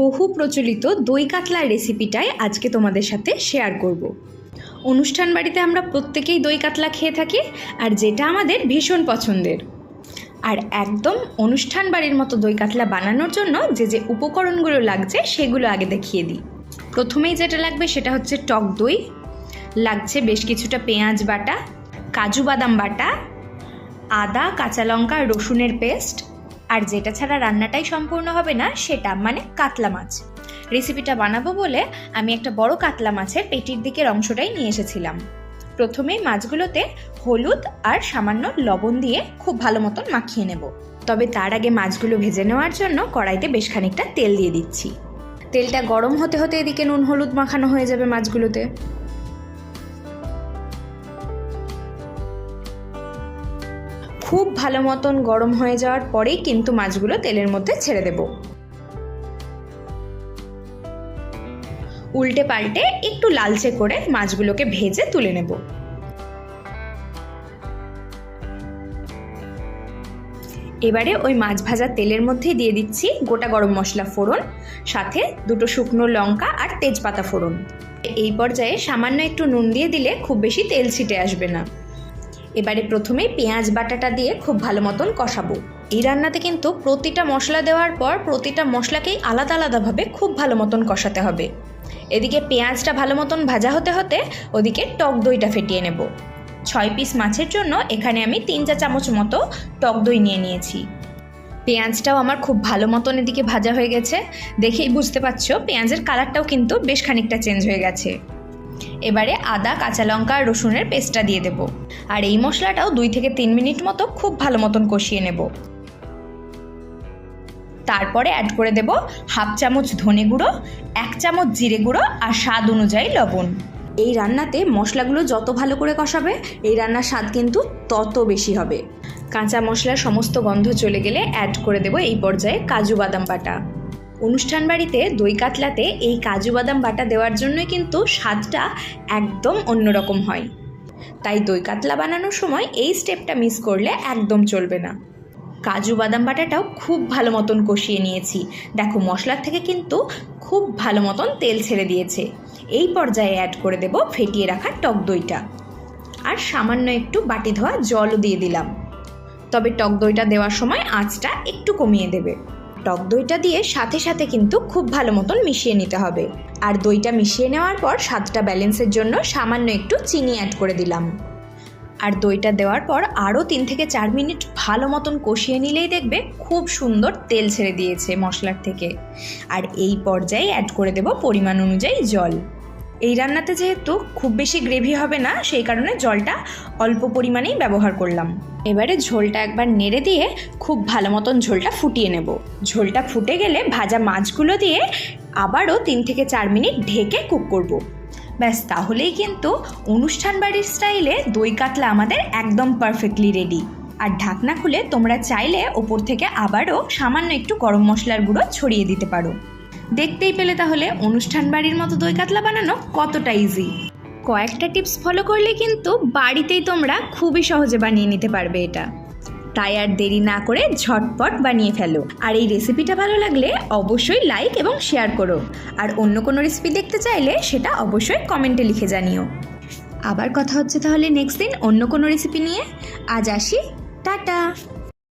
বহু প্রচলিত দই কাতলার রেসিপিটাই আজকে তোমাদের সাথে শেয়ার করব। অনুষ্ঠান বাড়িতে আমরা প্রত্যেকেই দই কাতলা খেয়ে থাকি, আর যেটা আমাদের ভীষণ পছন্দের আর একদম অনুষ্ঠান বাড়ির মতো দই কাতলা বানানোর জন্য যে যে উপকরণগুলো লাগছে সেগুলো আগে দেখিয়ে দিই প্রথমেই যেটা লাগবে সেটা হচ্ছে টক দই, লাগছে বেশ কিছুটা পেঁয়াজ বাটা, কাজু বাদাম বাটা, আদা, কাঁচা লঙ্কা, রসুনের পেস্ট আর যেটা ছাড়া রান্নাটাই সম্পূর্ণ হবে না, সেটা মানে কাতলা মাছ। রেসিপিটা বানাবো বলে আমি একটা বড় কাতলা মাছের পেটির দিকের অংশটাই নিয়ে এসেছিলাম। প্রথমেই মাছগুলোতে হলুদ আর সামান্য লবণ দিয়ে খুব ভালো মতন মাখিয়ে নেব। তবে তার আগে মাছগুলো ভেজে নেওয়ার জন্য কড়াইতে বেশ খানিকটা তেল দিয়ে দিচ্ছি। তেলটা গরম হতে হতে এদিকে নুন হলুদ মাখানো হয়ে যাবে মাছগুলোতে। খুব ভালো মতন গরম হয়ে যাওয়ার পরেই কিন্তু মাছগুলো তেলের মধ্যে ছেড়ে দেব। উল্টে পাল্টে একটু লালচে করে মাছগুলোকে ভেজে তুলে নেব। এবারে ওই মাছ ভাজা তেলের মধ্যে দিয়ে দিচ্ছি গোটা গরম মশলা ফোড়ন, সাথে দুটো শুকনো লঙ্কা আর তেজপাতা ফোড়ন। এই পর্যায়ে সামান্য একটু নুন দিয়ে দিলে খুব বেশি তেল ছিটে আসবে না। এবারে প্রথমেই পেঁয়াজ বাটাটা দিয়ে খুব ভালো মতন কষাবো। এই রান্নাতে কিন্তু প্রতিটা মশলা দেওয়ার পর প্রতিটা মশলাকেই আলাদা আলাদাভাবে খুব ভালো মতন কষাতে হবে। এদিকে পেঁয়াজটা ভালো মতন ভাজা হতে হতে ওদিকে টক দইটা ফেটিয়ে নেব। ছয় পিস মাছের জন্য এখানে আমি তিন চা চামচ মতো টক দই নিয়ে নিয়েছি। পেঁয়াজটাও আমার খুব ভালো মতন এদিকে ভাজা হয়ে গেছে। দেখেই বুঝতে পারছ, পেঁয়াজের কালারটাও কিন্তু বেশ খানিকটা চেঞ্জ হয়ে গেছে। এবারে আদা, কাঁচা লঙ্কা আর রসুনের পেস্টটা দিয়ে দেব। আর এই মশলাটাও দুই থেকে তিন মিনিট মতো খুব ভালো মতন কষিয়ে নেব। তারপরে অ্যাড করে দেব হাফ চামচ ধনে গুঁড়ো, এক চামচ জিরে গুঁড়ো আর স্বাদ অনুযায়ী লবণ। এই রান্নাতে মশলাগুলো যত ভালো করে কষাবে, এই রান্নার স্বাদ কিন্তু তত বেশি হবে। কাঁচা মশলার সমস্ত গন্ধ চলে গেলে অ্যাড করে দেব এই পর্যায়ে কাজু বাদাম বাটা। অনুষ্ঠান বাড়িতে দই কাতলাতে এই কাজু বাদাম বাটা দেওয়ার জন্যই কিন্তু স্বাদটা একদম অন্যরকম হয়। তাই দই কাতলা বানানোর সময় এই স্টেপটা মিস করলে একদম চলবে না। কাজু বাদাম বাটাটাও খুব ভালো মতন কষিয়ে নিয়েছি। দেখো, মশলার থেকে কিন্তু খুব ভালো মতন তেল ছেড়ে দিয়েছে। এই পর্যায়ে অ্যাড করে দেব ফেটিয়ে রাখা টক দইটা। আর সামান্য একটু বাটি ধোয়া জলও দিয়ে দিলাম। তবে টক দইটা দেওয়ার সময় আঁচটা একটু কমিয়ে দেবে। টক দইটা দিয়ে সাথে সাথে কিন্তু খুব ভালো মতন মিশিয়ে নিতে হবে। আর দইটা মিশিয়ে নেওয়ার পর স্বাদটা ব্যালেন্সের জন্য সামান্য একটু চিনি অ্যাড করে দিলাম। আর দইটা দেওয়ার পর আরও তিন থেকে চার মিনিট ভালো মতন কষিয়ে নিলেই দেখবে খুব সুন্দর তেল ছেড়ে দিয়েছে মশলার থেকে। আর এই পর্যায়ে অ্যাড করে দেব পরিমাণ অনুযায়ী জল। এই রান্নাতে যেহেতু খুব বেশি গ্রেভি হবে না, সেই কারণে জলটা অল্প পরিমাণেই ব্যবহার করলাম। এবারে ঝোলটা একবার নেড়ে দিয়ে খুব ভালো মতন ঝোলটা ফুটিয়ে নেব। ঝোলটা ফুটে গেলে ভাজা মাছগুলো দিয়ে আবারও তিন থেকে চার মিনিট ঢেকে কুক করব। ব্যাস, তাহলেই কিন্তু অনুষ্ঠান বাড়ির স্টাইলে দই কাতলা আমাদের একদম পারফেক্টলি রেডি আর ঢাকনা খুলে তোমরা চাইলে ওপর থেকে আবারও সামান্য একটু গরম মশলার গুঁড়ো ছড়িয়ে দিতে পারো। দেখতেই পেলে তাহলে অনুষ্ঠান বাড়ির মতো দই কাতলা বানানো কতটা ইজি কয়েকটা টিপস ফলো করলে কিন্তু বাড়িতেই তোমরা খুবই সহজে বানিয়ে নিতে পারবে এটা। তাই আর দেরি না করে ঝটপট বানিয়ে ফেলো। আর এই রেসিপিটা ভালো লাগলে অবশ্যই লাইক এবং শেয়ার করো। আর অন্য কোনো রেসিপি দেখতে চাইলে সেটা অবশ্যই কমেন্টে লিখে জানিও। আবার কথা হচ্ছে তাহলে নেক্সট দিন অন্য কোনো রেসিপি নিয়ে। আজ আসি। টাটা!